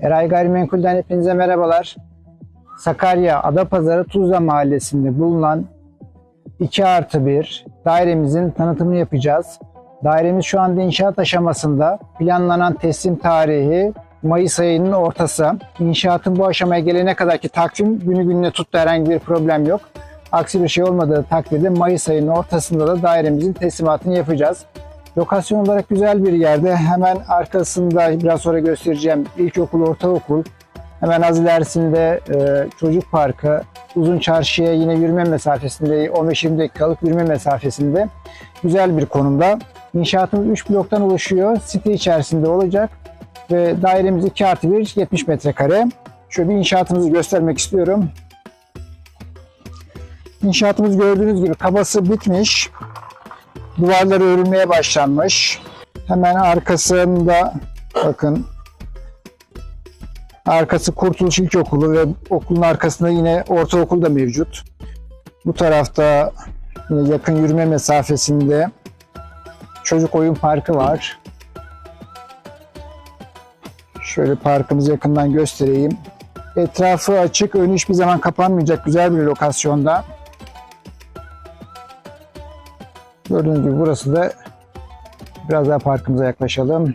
Eray Gayrimenkul'den hepinize merhabalar. Sakarya Adapazarı Tuzla Mahallesi'nde bulunan 2 artı 1 dairemizin tanıtımını yapacağız. Dairemiz şu anda inşaat aşamasında. Planlanan teslim tarihi Mayıs ayının ortası. İnşaatın bu aşamaya gelene kadar ki takvim günü gününe tuttu herhangi bir problem yok. Aksi bir şey olmadığı takdirde Mayıs ayının ortasında da dairemizin teslimatını yapacağız. Lokasyon olarak güzel bir yerde. Hemen arkasında biraz sonra göstereceğim ilkokul, ortaokul. Hemen az ilerisinde e, çocuk parkı. Uzun çarşıya yine yürüme mesafesinde, 15-20 dakikalık yürüme mesafesinde. Güzel bir konumda. İnşaatımız 3 bloktan oluşuyor. Site içerisinde olacak. Ve dairemiz 2 artı 1, 70 metrekare. Şöyle bir inşaatımızı göstermek istiyorum. İnşaatımız gördüğünüz gibi kabası bitmiş. Duvarları örülmeye başlanmış. Hemen arkasında bakın arkası Kurtuluş İlkokulu ve okulun arkasında yine ortaokul da mevcut. Bu tarafta yine yakın yürüme mesafesinde çocuk oyun parkı var. Şöyle parkımızı yakından göstereyim. Etrafı açık, önü hiçbir zaman kapanmayacak güzel bir lokasyonda. Gördüğünüz gibi burası da biraz daha parkımıza yaklaşalım.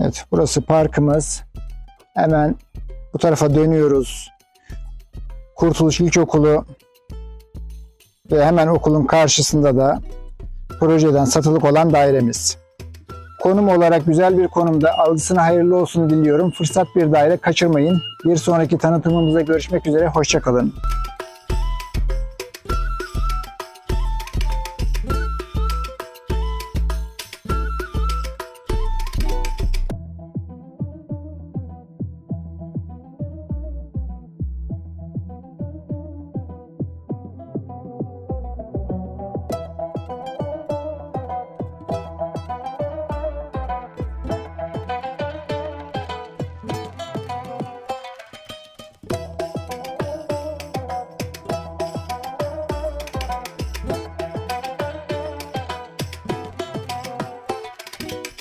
Evet burası parkımız. Hemen bu tarafa dönüyoruz. Kurtuluş İlkokulu ve hemen okulun karşısında da projeden satılık olan dairemiz. Konum olarak güzel bir konumda algısına hayırlı olsun diliyorum. Fırsat bir daire kaçırmayın. Bir sonraki tanıtımımızda görüşmek üzere. Hoşçakalın.